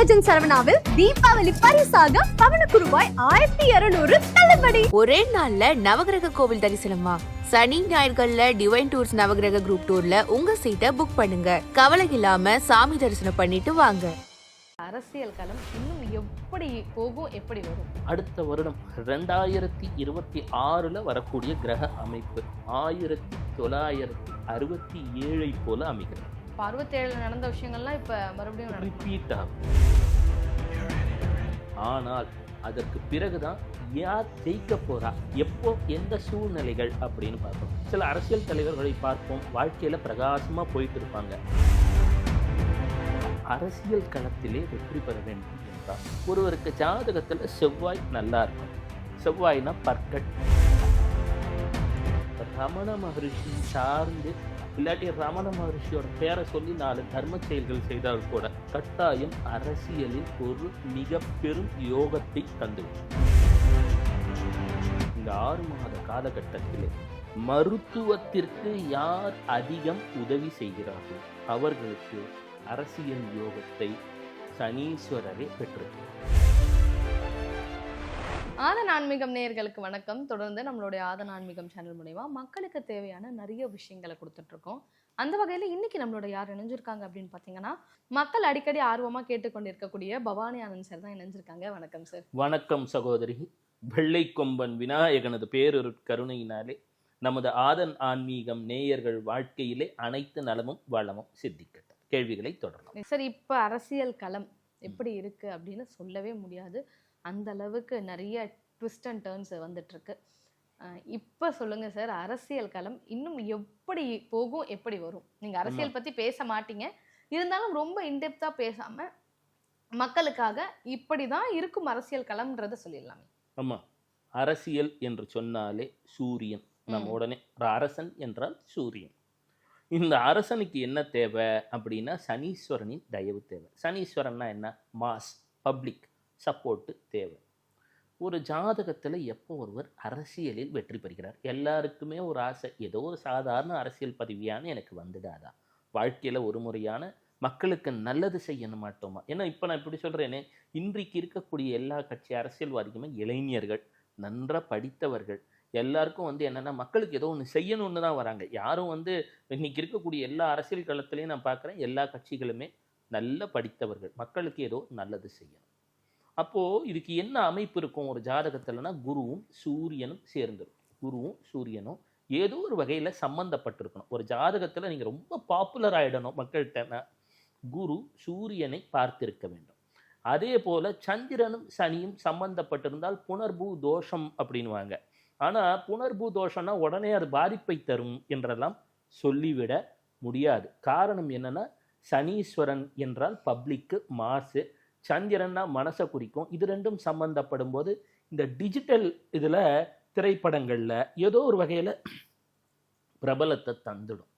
Legend சரவணாவில் Deepavali பரிசாக பவனுக்கு ரூபாய் ஆயிரத்தி இருநூறு தள்ளுபடி. ஒரே நாள்ல நவகிரக கோவில் தரிசனமா? சனி ஞாயிறுகள்ல டிவைன் டூர்ஸ் நவகிரக குரூப் டூர்ல உங்க சீட்டை புக் பண்ணுங்க. கவலை இல்லாம சாமி தரிசனம் பண்ணிட்டு வாங்க. அரசியல் களம் இன்னும் எப்படி போகும் எப்படி வரும்? அடுத்த வருடம் ரெண்டாயிரத்தி இருபத்தி ஆறில் வரக்கூடிய கிரக அமைப்பு ஆயிரத்தி தொள்ளாயிரத்தி அறுபத்தி ஏழை போல அமைகிறது. இப்போ அறுபத்தேழில் நடந்த விஷயங்கள்லாம் இப்போ மறுபடியும் ரிப்பீட் ஆகும் ஆனால் அதற்கு பிறகுதான் யார் ஜெயிக்க போறா? எப்போ? எந்த சூழ்நிலைகள்? அப்படின்னு பார்ப்போம். சில அரசியல் தலைவர்களை பார்ப்போம். வாழ்க்கையில பிரகாசமா போயிட்டு இருப்பாங்க. அரசியல் களத்திலே வெற்றி பெற வேண்டும் என்றால் ஒருவருக்கு ஜாதகத்துல செவ்வாய் நல்லா இருக்கும். செவ்வாய்னா பர்கட் ரமண மகரிஷி சார்ந்து இல்லாட்டி ரமண மகர்ஷியோட பேரை சொல்லி நாலு தர்ம செயல்கள் செய்தால் கூட கட்டாயம் அரசியலில் ஒரு மிக பெரும் யோகத்தை தந்துவிடும் இந்த ஆறு மாத காலகட்டத்திலே மருத்துவத்திற்கு யார் அதிகம் உதவி செய்கிறார்கள்? அவர்களுக்கு அரசியல் யோகத்தை சனீஸ்வரரே பெற்றிருக்கிறார். ஆதன் ஆன்மீகம் நேயர்களுக்கு வணக்கம். தொடர்ந்து நம்மளுடைய ஆதன் ஆன்மீகம் சேனல் மூலயமா மக்களுக்கு தேவையான நிறைய விஷயங்களை கொடுத்துட்டு இருக்கோம் அந்த வகையில இன்னைக்கு நம்மளோட யார் இணைஞ்சிருக்காங்க அப்படின்னு பார்த்தீங்கன்னா மக்கள் அடிக்கடி ஆர்வமா கேட்டுக்கொண்டிருக்கக்கூடிய பவானி ஆனந்த் சார் தான் இணைஞ்சிருக்காங்க. வணக்கம் சார் வணக்கம் சகோதரி. வெள்ளை கொம்பன் விநாயகனது பேரொரு கருணையினாலே நமது ஆதன் ஆன்மீகம் நேயர்கள் வாழ்க்கையிலே அனைத்து நலமும் வளமும் சித்திக்கட்டும். கேள்விகளை தொடரலாம். சார் இப்போ அரசியல் களம் எப்படி இருக்கு அப்படின்னு சொல்லவே முடியாது. அந்த அளவுக்கு நிறைய ட்விஸ்ட் அண்ட் டேர்ன்ஸ் வந்துட்டு இருக்கு அஹ் இப்ப சொல்லுங்க சார் அரசியல் களம் இன்னும் எப்படி போகும் எப்படி வரும்? நீங்க அரசியல் பத்தி பேச மாட்டீங்க. இருந்தாலும் ரொம்ப இன்டெப்தா பேசாம மக்களுக்காக இப்படிதான் இருக்கும் அரசியல் களம்ன்றத சொல்லிடலாமே. ஆமா. அரசியல் என்று சொன்னாலே சூரியன். நம்ம. உடனே அரசன் என்றால் சூரியன். இந்த அரசனுக்கு என்ன தேவை அப்படின்னா சனீஸ்வரனின் தயவு தேவை. சனீஸ்வரன்னா என்ன? Mass public. சப்போர்ட்டு தேவை. ஒரு ஜாதகத்தில் எப்போ ஒருவர் அரசியலில் வெற்றி பெறுகிறார்? எல்லாருக்குமே ஒரு ஆசை ஏதோ ஒரு சாதாரண அரசியல் பதவியான எனக்கு வந்துடாதா? வாழ்க்கையில் ஒரு முறையான மக்களுக்கு நல்லது செய்யணும் மாட்டோமா? ஏன்னா இப்போ நான் இப்படி சொல்கிறேனே இன்றைக்கு இருக்கக்கூடிய எல்லா கட்சி அரசியல்வாதிக்குமே இளைஞர்கள் நன்றாக படித்தவர்கள் எல்லாருக்கும் வந்து என்னென்னா மக்களுக்கு ஏதோ ஒன்று செய்யணும்னு தான் வராங்க. யாரும் வந்து இன்றைக்கி இருக்கக்கூடிய எல்லா அரசியல் களத்துலையும் நான் பார்க்குறேன் எல்லா கட்சிகளுமே நல்ல படித்தவர்கள் மக்களுக்கு ஏதோ நல்லது செய்யணும். அப்போது இதுக்கு என்ன அமைப்பு இருக்கும்? ஒரு ஜாதகத்தில்னா குருவும் சூரியனும் சேர்ந்துடும் குருவும் சூரியனும் ஏதோ ஒரு வகையில் சம்மந்தப்பட்டிருக்கணும் ஒரு ஜாதகத்தில் நீங்கள் ரொம்ப பாப்புலர் ஆகிடணும் மக்கள்கிட்டனா குரு சூரியனை பார்த்திருக்க வேண்டும். அதே போல் சந்திரனும் சனியும் சம்பந்தப்பட்டிருந்தால் புனர்பூ தோஷம் அப்படின்வாங்க ஆனால் புனர்பூ தோஷம்னா உடனே அது பாதிப்பை தரும் என்றெல்லாம் சொல்லிவிட முடியாது. காரணம் என்னென்னா சனீஸ்வரன் என்றால் பப்ளிக்கு மாசு சந்திரன்னா மனசை குறிக்கும். இது ரெண்டும் சம்பந்தப்படும் போது இந்த டிஜிட்டல் இதில் திரைப்படங்களில் ஏதோ ஒரு வகையில் பிரபலத்தை தந்துடும்.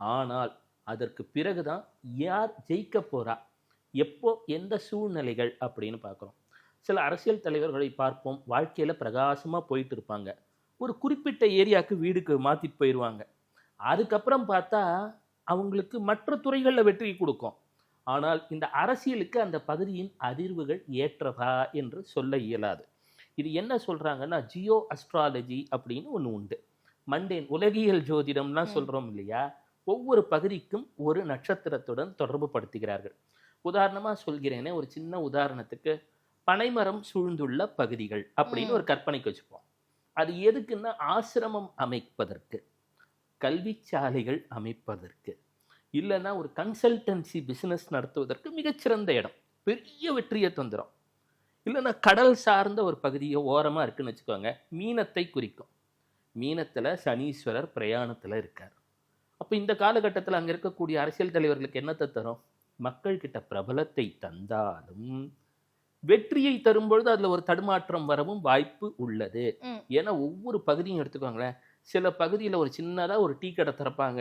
ஆனால் அதற்கு பிறகுதான் யார் ஜெயிக்க போகிறா எப்போ எந்த சூழ்நிலைகள் அப்படின்னு பார்க்குறோம். சில அரசியல் தலைவர்களை பார்ப்போம். வாழ்க்கையில் பிரகாசமாக போயிட்டு இருப்பாங்க. ஒரு குறிப்பிட்ட ஏரியாவுக்கு வீடுக்கு மாற்றிட்டு போயிடுவாங்க அதுக்கப்புறம் பார்த்தா அவங்களுக்கு மற்ற துறைகளில் வெற்றி கொடுக்கும். ஆனால் இந்த அரசியலுக்கு அந்த பகுதியின் அதிர்வுகள் ஏற்றதா என்று சொல்ல இயலாது. இது என்ன சொல்கிறாங்கன்னா ஜியோ அஸ்ட்ராலஜி அப்படின்னு ஒன்று உண்டு. மண்டேன் உலகியல் ஜோதிடம்லாம். சொல்கிறோம் இல்லையா? ஒவ்வொரு பகுதிக்கும் ஒரு நட்சத்திரத்துடன் தொடர்பு படுத்துகிறார்கள். உதாரணமாக சொல்கிறேனே ஒரு சின்ன உதாரணத்துக்கு பனைமரம் சூழ்ந்துள்ள பகுதிகள் அப்படின்னு. ஒரு கற்பனைக்கு வச்சுப்போம். அது எதுக்குன்னா ஆசிரமம் அமைப்பதற்கு கல்விச்சாலைகள் அமைப்பதற்கு. இல்லைன்னா ஒரு கன்சல்டன்சி பிசினஸ் நடத்துவதற்கு மிகச்சிறந்த இடம். பெரிய வெற்றியை தந்துடும் இல்லைன்னா கடல் சார்ந்த ஒரு பகுதியை ஓரமாக இருக்குன்னு வச்சுக்கோங்க. மீனத்தை குறிக்கும். மீனத்தில் சனீஸ்வரர் பிரயாணத்தில் இருக்கார். அப்போ இந்த காலகட்டத்தில் அங்கே இருக்கக்கூடிய அரசியல் தலைவர்களுக்கு என்னத்தை தரும்? மக்கள்கிட்ட பிரபலத்தை தந்தாலும் வெற்றியை தரும்பொழுது அதில் ஒரு தடுமாற்றம் வரவும் வாய்ப்பு உள்ளது. ஏன்னா ஒவ்வொரு பகுதியும் எடுத்துக்கோங்களேன். சில பகுதியில் ஒரு சின்னதாக ஒரு டீ கடை திறப்பாங்க.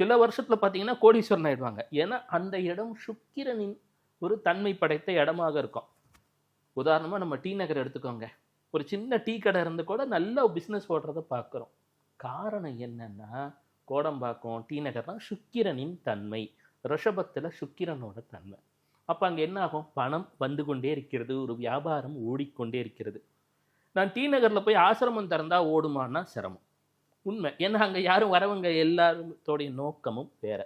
சில வருஷத்தில் பார்த்தீங்கன்னா கோடீஸ்வரன் ஆயிடுவாங்க. ஏன்னா அந்த இடம் சுக்கிரனின் ஒரு தன்மை படைத்த இடமாக இருக்கும். உதாரணமாக நம்ம டீ நகர் எடுத்துக்கோங்க. ஒரு சின்ன டீ கடை இருந்து கூட நல்ல பிஸ்னஸ் ஓடுறதை பார்க்குறோம் காரணம் என்னன்னா கோடம்பாக்கம் டீ நகர்லாம் சுக்கிரனின் தன்மை. ரிஷபத்தில் சுக்கிரனோட தன்மை. அப்போ அங்கே என்ன ஆகும்? பணம் வந்து கொண்டே இருக்கிறது ஒரு வியாபாரம் ஓடிக்கொண்டே இருக்கிறது. நான் டி நகரில் போய் ஆசிரமம் திறந்தால் ஓடுமான்னா சிரமம். உண்மை. ஏன்னா அங்கே யாரும் வரவங்க எல்லாருத்தோடைய நோக்கமும் வேற.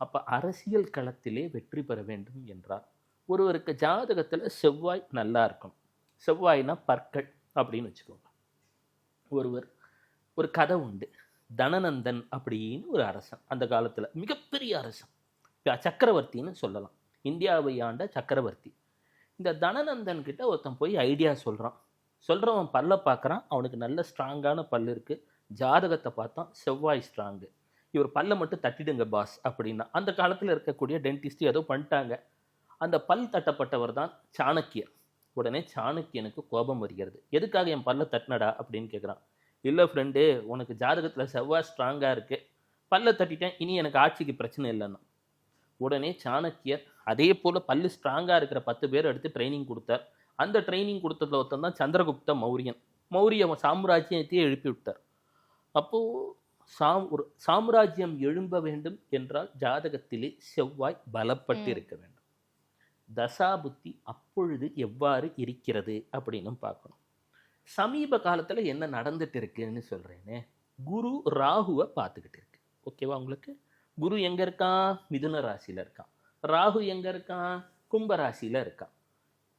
அப்போ அரசியல் களத்திலே வெற்றி பெற வேண்டும் என்றால் ஒருவருக்கு ஜாதகத்தில் செவ்வாய் நல்லா இருக்கும் செவ்வாய்னா பற்கள் அப்படின்னு வச்சுக்கோங்க. ஒருவர் ஒரு கதை உண்டு. தனநந்தன் அப்படின்னு ஒரு அரசன் அந்த காலத்தில். மிகப்பெரிய அரசன். சக்கரவர்த்தின்னு சொல்லலாம். இந்தியாவை ஆண்ட சக்கரவர்த்தி. இந்த தனநந்தன் கிட்ட ஒருத்தன் போய் ஐடியா சொல்கிறான் சொல்கிறவன் பல்ல பார்க்குறான் அவனுக்கு நல்ல ஸ்ட்ராங்கான பல் இருக்குது ஜாதகத்தை பார்த்தா செவ்வாய் ஸ்ட்ராங்கு இவர் பல்லை மட்டும் தட்டிடுங்க பாஸ் அப்படின்னா அந்த காலத்தில் இருக்கக்கூடிய டென்டிஸ்ட் ஏதோ பண்ணிட்டாங்க. அந்த பல் தட்டப்பட்டவர் தான் சாணக்கியர். உடனே சாணக்கியனுக்கு கோபம் வருகிறது. எதுக்காக என் பல்ல தட்டினடா அப்படின்னு கேட்குறான் இல்லை ஃப்ரெண்டு உனக்கு ஜாதகத்தில் செவ்வாய் ஸ்ட்ராங்காக இருக்குது பல்ல தட்டிட்டேன் இனி எனக்கு ஆட்சிக்கு பிரச்சனை இல்லைன்னா. உடனே சாணக்கியர் அதே போல் பல்லு ஸ்ட்ராங்காக இருக்கிற பத்து பேர் எடுத்து ட்ரைனிங் கொடுத்தார். அந்த ட்ரைனிங் கொடுத்ததில் ஒருத்தன் தான் சந்திரகுப்த மௌரியன். மௌரிய சாம்ராஜ்யத்தையே எழுப்பி விட்டார். அப்போது சாம் ஒரு சாம்ராஜ்யம் எழும்ப வேண்டும் என்றால் ஜாதகத்திலே செவ்வாய் பலப்பட்டு ம். இருக்க வேண்டும். தசாபுத்தி அப்பொழுது எவ்வாறு இருக்கிறது அப்படின்னு பார்க்கணும். சமீப காலத்தில் என்ன நடந்துட்டு இருக்குன்னு சொல்கிறேனே குரு ராகுவை பார்த்துக்கிட்டு இருக்கு. ஓகேவா உங்களுக்கு? குரு எங்கே இருக்கான் மிதுன ராசியில் இருக்கான். ராகு எங்கே இருக்கான் கும்ப ராசியில் இருக்கான்.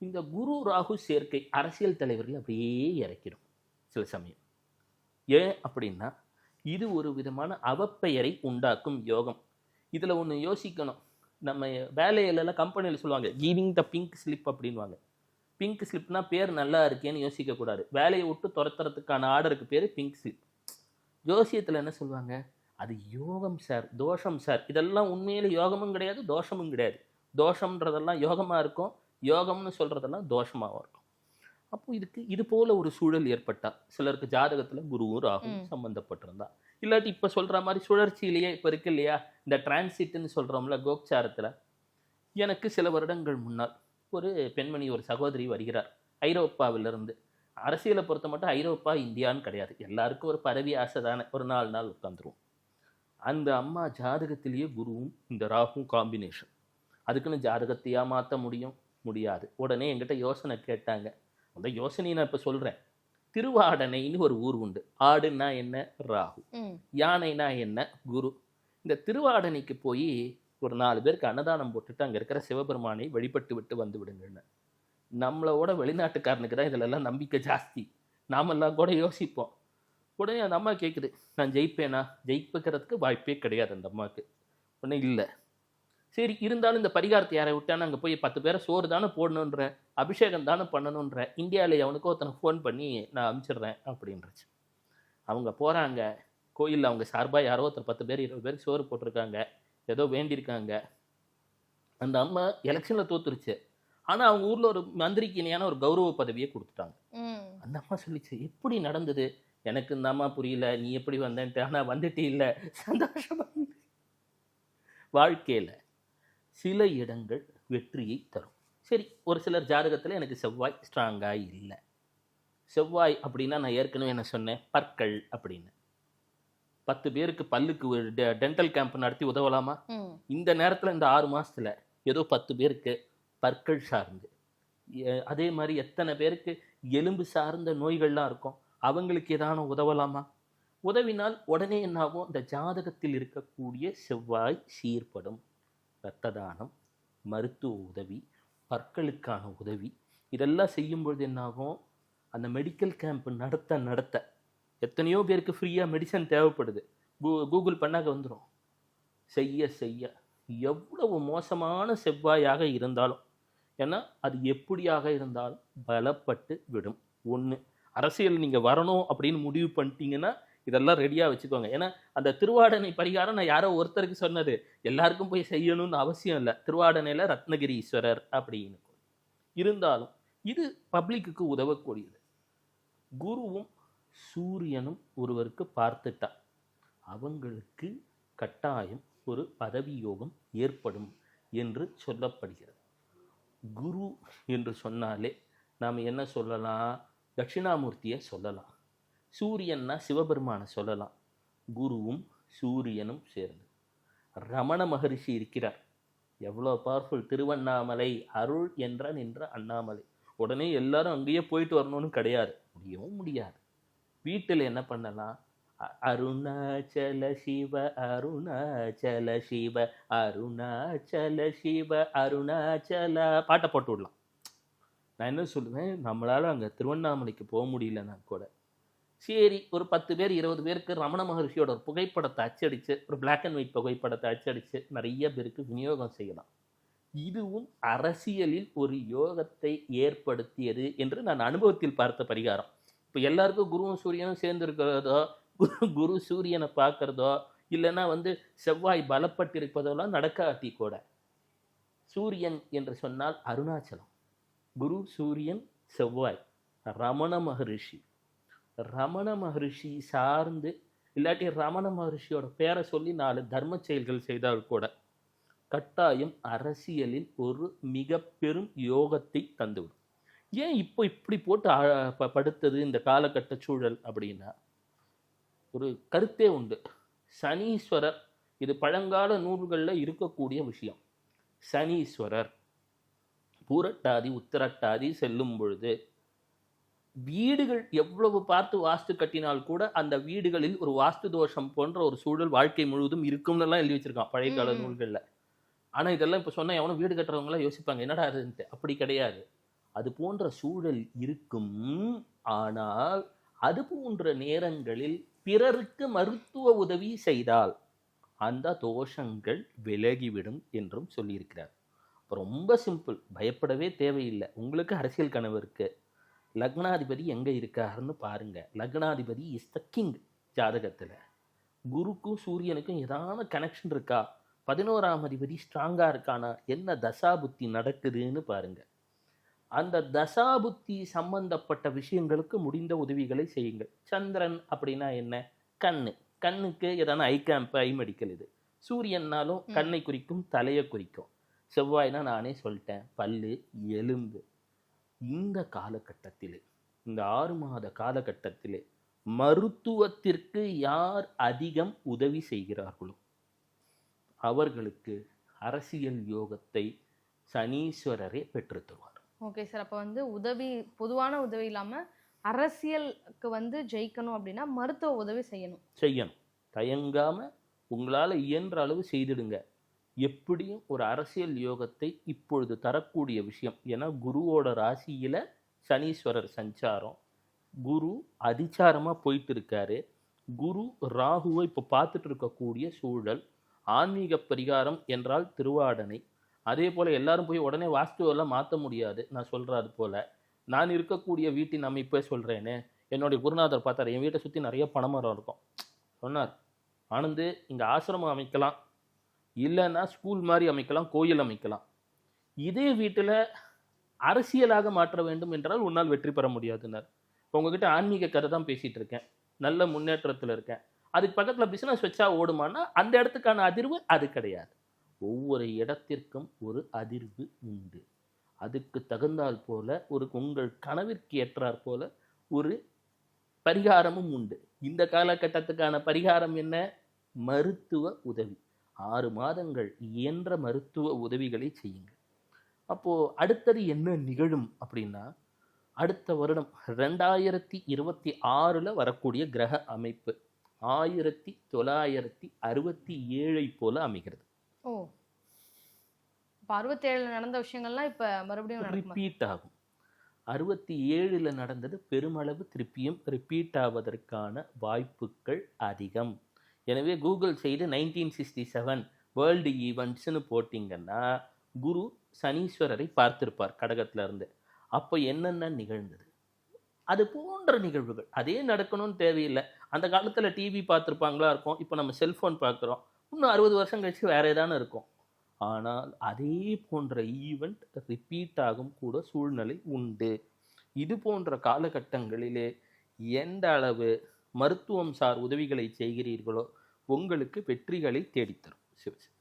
இந்த குரு ராகு சேர்க்கை அரசியல் தலைவர்கள் அப்படியே இறக்கிடும் சில சமயம். ஏன் அப்படின்னா இது ஒரு விதமான அவப்பெயரை உண்டாக்கும் யோகம். இதில் ஒன்று யோசிக்கணும். நம்ம வேலையிலலாம் கம்பெனியில் சொல்லுவாங்க கிவிங் த பிங்க் ஸ்லிப் அப்படின்வாங்க பிங்க் ஸ்லிப்னா பேர் நல்லா இருக்கேன்னு யோசிக்கக்கூடாது. வேலையை விட்டு துரத்துறதுக்கான ஆர்டருக்கு பேர் பிங்க் ஸ்லிப் ஜோசியத்தில் என்ன சொல்லுவாங்க அது யோகம் சார் தோஷம் சார் இதெல்லாம் உண்மையில் யோகமும் கிடையாது தோஷமும் கிடையாது. தோஷம்ன்றதெல்லாம் யோகமாக இருக்கும் யோகம்னு சொல்கிறதெல்லாம் தோஷமாகவும் இருக்கும். அப்போ இதுக்கு இது போல ஒரு சூழல் ஏற்பட்டா. சிலருக்கு ஜாதகத்தில் குருவும் ராகும். சம்மந்தப்பட்டிருந்தா இல்லாட்டி இப்போ சொல்கிற மாதிரி சுழற்சியிலேயே இப்போ இருக்கு இல்லையா? இந்த டிரான்சிட்னு சொல்கிறோம்ல கோக்சாரத்தில் எனக்கு சில வருடங்கள் முன்னால் ஒரு பெண்மணி ஒரு சகோதரி வருகிறார். ஐரோப்பாவிலிருந்து. அரசியலை பொறுத்த மட்டும் ஐரோப்பா இந்தியான்னு கிடையாது. எல்லாருக்கும் ஒரு பதவி ஆசை தானே ஒரு நாலு நாள் உட்காந்துருவோம் அந்த அம்மா ஜாதகத்திலேயே குருவும் இந்த ராகும் காம்பினேஷன் அதுக்குன்னு ஜாதகத்தையா மாற்ற முடியும்? முடியாது. உடனே என்கிட்ட யோசனை கேட்டாங்க. அந்த யோசனையை நான் இப்போ சொல்கிறேன் திருவாடனைன்னு ஒரு ஊர் உண்டு. ஆடுன்னா என்ன? ராகு. யானைனா என்ன? குரு. இந்த திருவாடனைக்கு போய் ஒரு நாலு பேருக்கு அன்னதானம் போட்டுட்டு அங்கே இருக்கிற சிவபெருமானை வழிபட்டு விட்டு வந்து விடுங்கன்னு. நம்மளோட வெளிநாட்டுக்காரனுக்கு தான் இதிலெல்லாம் நம்பிக்கை ஜாஸ்தி. நாமெல்லாம் கூட யோசிப்போம். உடனே அந்த அம்மா கேட்குது நான் ஜெயிப்பேனா? ஜெயிப்புக்கிறதுக்கு வாய்ப்பே கிடையாது அந்த அம்மாவுக்கு. உடனே இல்லை. சரி இருந்தாலும் இந்த பரிகாரத்தை யாரை விட்டான்னு அங்கே போய் பத்து பேரை சோறு தானே போடணுன்ற அபிஷேகம் தானே பண்ணணுன்ற இந்தியாவில் எவனுக்கோ ஒருத்தனை ஃபோன் பண்ணி நான் அனுப்பிச்சிடுறேன் அப்படின்றச்சு. அவங்க போகிறாங்க கோயிலில் அவங்க சார்பாக யாரோ ஒருத்தர் பத்து பேர் இருபது பேர் சோறு போட்டிருக்காங்க. ஏதோ வேண்டியிருக்காங்க. அந்த அம்மா எலெக்ஷனில் தோத்துருச்சு. ஆனால் அவங்க ஊரில் ஒரு மந்திரிக்கு இணையான ஒரு கௌரவ பதவியை கொடுத்துட்டாங்க. அந்த அம்மா சொல்லிச்சு எப்படி நடந்தது? எனக்கு இந்த அம்மா புரியல. நீ எப்படி வந்தேன்ட்டு? ஆனால் வந்துட்டு இல்லை. சந்தோஷமா இரு." வாழ்க்கையில். சில இடங்கள் வெற்றியை தரும். சரி ஒரு சிலர் ஜாதகத்தில் எனக்கு செவ்வாய் ஸ்ட்ராங்காக இல்லை. செவ்வாய் அப்படின்னா நான் ஏற்கனவே என்ன சொன்னேன்? பற்கள் அப்படின்னு. பத்து பேருக்கு பல்லுக்கு ஒரு டென்டல் கேம்ப் நடத்தி உதவலாமா? இந்த நேரத்தில் இந்த ஆறு மாசத்துல ஏதோ பத்து பேருக்கு பற்கள் சார்ந்து. அதே மாதிரி எத்தனை பேருக்கு எலும்பு சார்ந்த நோய்கள்லாம் இருக்கும். அவங்களுக்கு ஏதான உதவலாமா? உதவினால் உடனே என்னாகும்? இந்த ஜாதகத்தில் இருக்கக்கூடிய செவ்வாய் சீர்படும். இரத்த தானம் மருத்துவ உதவி பற்களுக்கான உதவி இதெல்லாம் செய்யும்பொழுது என்னாகும்? அந்த மெடிக்கல் கேம்ப் நடத்த நடத்த. எத்தனையோ பேருக்கு ஃப்ரீயாக மெடிசன் தேவைப்படுது. கூ கூகுள் பண்ணாக்க வந்துடும் செய்ய செய்ய. எவ்வளவு மோசமான செவ்வாயாக இருந்தாலும். ஏன்னா அது எப்படியாக இருந்தாலும் பலப்பட்டு விடும். ஒன்று அரசியல் நீங்கள் வரணும் அப்படின்னு முடிவு பண்ணிட்டீங்கன்னா இதெல்லாம் ரெடியாக வச்சுக்கோங்க. ஏன்னா அந்த திருவாடனை பரிகாரம் நான் யாரோ ஒருத்தருக்கு சொன்னது. எல்லாருக்கும் போய் செய்யணும்னு அவசியம் இல்லை. திருவாடனையில் ரத்னகிரி ஈஸ்வரர் அப்படின்னு. இருந்தாலும் இது பப்ளிக்குக்கு உதவக்கூடியது. குருவும் சூரியனும் ஒருவருக்கு பார்த்துட்டா அவங்களுக்கு கட்டாயம் ஒரு பதவி யோகம் ஏற்படும் என்று சொல்லப்படுகிறது. குரு என்று சொன்னாலே நாம் என்ன சொல்லலாம்? தட்சிணாமூர்த்தியை சொல்லலாம். சூரியன்னா சிவபெருமானை சொல்லலாம். குருவும் சூரியனும் சேர்ந்து. ரமண மகரிஷி இருக்கிறார். எவ்வளோ பவர்ஃபுல் திருவண்ணாமலை அருள் என்ற நின்ற அண்ணாமலை. உடனே எல்லாரும் அங்கேயே போயிட்டு வரணும்னு கிடையாது. முடியவும் முடியாது. வீட்டில் என்ன பண்ணலாம்? அ- அருணாச்சல சிவ அருணாச்சல சிவ அருணாச்சல சிவ அருணாச்சல. பாட்டை போட்டு விடலாம். நான் என்ன சொல்லுவேன் நம்மளால அங்கே திருவண்ணாமலைக்கு போக முடியலன்னா கூட சரி ஒரு பத்து பேர் இருபது பேருக்கு ரமண மகர்ஷியோட ஒரு புகைப்படத்தை அச்சடிச்சு ஒரு பிளாக் அண்ட் ஒயிட் புகைப்படத்தை அச்சடித்து நிறைய பேருக்கு விநியோகம் செய்யலாம். இதுவும் அரசியலில் ஒரு யோகத்தை ஏற்படுத்தியது என்று நான் அனுபவத்தில் பார்த்த பரிகாரம். இப்போ எல்லாருக்கும் குருவும் சூரியனும் சேர்ந்துருக்கிறதோ குரு குரு சூரியனை பார்க்குறதோ இல்லைன்னா வந்து செவ்வாய் பலப்பட்டிருப்பதெல்லாம் நடக்காட்டி கூட சூரியன் என்று சொன்னால் அருணாச்சலம் குரு சூரியன் செவ்வாய் ரமண மகரிஷி. ரமண மகரிஷி சார்ந்து இல்லாட்டி ரமண மகரிஷியோட பேரை சொல்லி நாலு தர்ம செயல்கள் செய்தால் கூட கட்டாயம் அரசியலில் ஒரு மிக பெரும் யோகத்தை தந்துவிடும். ஏன் இப்போ இப்படி போட்டு ப- படுத்தது இந்த காலகட்ட சூழல் அப்படின்னா ஒரு கருத்தே உண்டு. சனீஸ்வரர் இது பழங்கால நூல்களில் இருக்கக்கூடிய விஷயம். சனீஸ்வரர் பூரட்டாதி உத்திரட்டாதி செல்லும் பொழுது வீடுகள் எவ்வளவு பார்த்து வாஸ்து கட்டினால் கூட அந்த வீடுகளில் ஒரு வாஸ்து தோஷம் போன்ற ஒரு சூழல் வாழ்க்கை முழுவதும் இருக்கும்னுலாம் எழுதி வச்சிருக்கான் பழைய கால. நூல்களில். ஆனா இதெல்லாம் இப்போ சொன்னா எவனும் வீடு கட்டுறவங்களாம் யோசிப்பாங்க என்னடா அதுன்ட்டு அப்படி கிடையாது. அது போன்ற சூழல் இருக்கும். ஆனால் அது போன்ற நேரங்களில் பிறருக்கு மருத்துவ உதவி செய்தால் அந்த தோஷங்கள் விலகிவிடும் என்றும் சொல்லியிருக்கிறார். ரொம்ப சிம்பிள் பயப்படவே தேவையில்லை. உங்களுக்கு அரசியல் கனவு இருக்கு. லக்னாதிபதி எங்க இருக்காருன்னு பாருங்க. லக்னாதிபதி இஸ் த கிங் ஜாதகத்துல. குருக்கும் சூரியனுக்கும் ஏதாவது கனெக்ஷன் இருக்கா? பதினோராம் அதிபதி ஸ்ட்ராங்கா இருக்கானா? என்ன தசாபுத்தி நடக்குதுன்னு பாருங்க. அந்த தசாபுத்தி சம்பந்தப்பட்ட விஷயங்களுக்கு முடிந்த உதவிகளை செய்யுங்கள். சந்திரன் அப்படின்னா என்ன? கண்ணு. கண்ணுக்கு எதான ஐ கேம்ப் ஐ மெடிக்கல் இது. சூரியன்னாலும். கண்ணை குறிக்கும் தலையை குறிக்கும். செவ்வாய்னா நானே சொல்லிட்டேன். பல்லு எலும்பு. இந்த காலகட்டத்திலே இந்த ஆறு மாத காலகட்டத்திலே மருத்துவத்திற்கு யார் அதிகம் உதவி செய்கிறார்களோ அவர்களுக்கு அரசியல் யோகத்தை சனீஸ்வரரே பெற்றுத் தருவார். ஓகே சார் அப்போ வந்து உதவி பொதுவான உதவி இல்லாம அரசியலுக்கு வந்து ஜெயிக்கணும் அப்படின்னா மருத்துவ உதவி செய்யணும். செய்யணும். தயங்காம உங்களால் இயன்ற அளவு செய்திடுங்க. எப்படியும் ஒரு அரசியல் யோகத்தை இப்பொழுது தரக்கூடிய விஷயம். ஏன்னா குருவோட ராசியில் சனீஸ்வரர் சஞ்சாரம். குரு அதிச்சாரமாக போயிட்டு இருக்காரு குரு ராகுவை இப்போ பார்த்துட்டு இருக்கக்கூடிய சூழல். ஆன்மீக பரிகாரம் என்றால் திருவாடனை. அதே போல் எல்லாரும் போய் உடனே வாஸ்துவெல்லாம் மாற்ற முடியாது. நான் சொல்கிறாரு போல். நான் இருக்கக்கூடிய வீட்டின் அமைப்பே சொல்கிறேனே என்னுடைய குருநாதர் பார்த்தார் என் வீட்டை சுற்றி நிறைய பணமரம் இருக்கும். சொன்னார். ஆனந்து இங்கே ஆசிரமம் அமைக்கலாம். இல்லைன்னா ஸ்கூல் மாதிரி அமைக்கலாம் கோயில் அமைக்கலாம். இதே வீட்டில் அரசியலாக மாற்ற வேண்டும் என்றால் உன்னால் வெற்றி பெற முடியாதுன்னார். இப்போ உங்ககிட்ட ஆன்மீக கதை தான் பேசிகிட்டு இருக்கேன். நல்ல முன்னேற்றத்தில் இருக்கேன். அதுக்கு பக்கத்தில் பிஸ்னஸ் வச்சா ஓடுமானா அந்த இடத்துக்கான அதிர்வு அது கிடையாது. ஒவ்வொரு இடத்திற்கும் ஒரு அதிர்வு உண்டு. அதுக்கு தகுந்தால் போல ஒரு உங்கள் கனவிற்கு ஏற்றாற் போல ஒரு பரிகாரமும் உண்டு. இந்த காலகட்டத்துக்கான பரிகாரம் என்ன? மருத்துவ உதவி. ஆறு மாதங்கள் இயன்ற மருத்துவ உதவிகளை செய்யுங்கள். அப்போ அடுத்தது என்ன நிகழும் அப்படின்னா அடுத்த வருடம் ரெண்டாயிரத்தி இருபத்தி ஆறுல வரக்கூடிய கிரக அமைப்பு ஆயிரத்தி தொள்ளாயிரத்தி அறுபத்தி ஏழை போல அமைகிறது. ஓ. இப்போ அறுபத்தேழுல நடந்த விஷயங்கள்லாம் இப்ப மறுபடியும் ரிப்பீட் ஆகும். அறுபத்தி ஏழுல நடந்தது பெருமளவு திருப்பியும் ரிப்பீட் ஆவதற்கான வாய்ப்புகள் அதிகம். எனவே கூகுள் செய்து நைன்டீன் சிக்ஸ்டி செவன் வேர்ல்டு ஈவெண்ட்ஸ்னு போட்டிங்கன்னா குரு சனீஸ்வரரை பார்த்திருப்பார் கடகத்துல இருந்து அப்போ என்னென்ன நிகழ்ந்தது? அது போன்ற நிகழ்வுகள். அதே நடக்கணும்னு தேவையில்லை. அந்த காலத்தில் டிவி பார்த்துருப்பாங்களா இருக்கும். இப்போ நம்ம செல்ஃபோன் பார்க்குறோம். இன்னும் அறுபது வருஷம் கழிச்சு வேறு ஏதானு இருக்கும். ஆனால் அதே போன்ற ஈவெண்ட் ரிப்பீட் ஆகும் கூட சூழ்நிலை உண்டு. இது போன்ற காலகட்டங்களிலே எந்த அளவு மருத்துவம் சார் உதவிகளை செய்கிறீர்களோ உங்களுக்கு வெற்றிகளை தேடித்தரும்.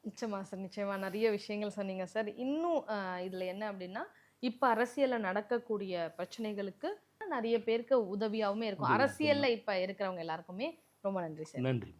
நிச்சயமா சார் நிச்சயமா. நிறைய விஷயங்கள் சொன்னீங்க சார். இன்னும் இதுல என்ன அப்படின்னா இப்ப அரசியல்ல நடக்கக்கூடிய பிரச்சனைகளுக்கு நிறைய பேருக்கு உதவியாவுமே இருக்கும். அரசியல்ல இப்ப இருக்கிறவங்க எல்லாருக்குமே ரொம்ப நன்றி சார். நன்றி.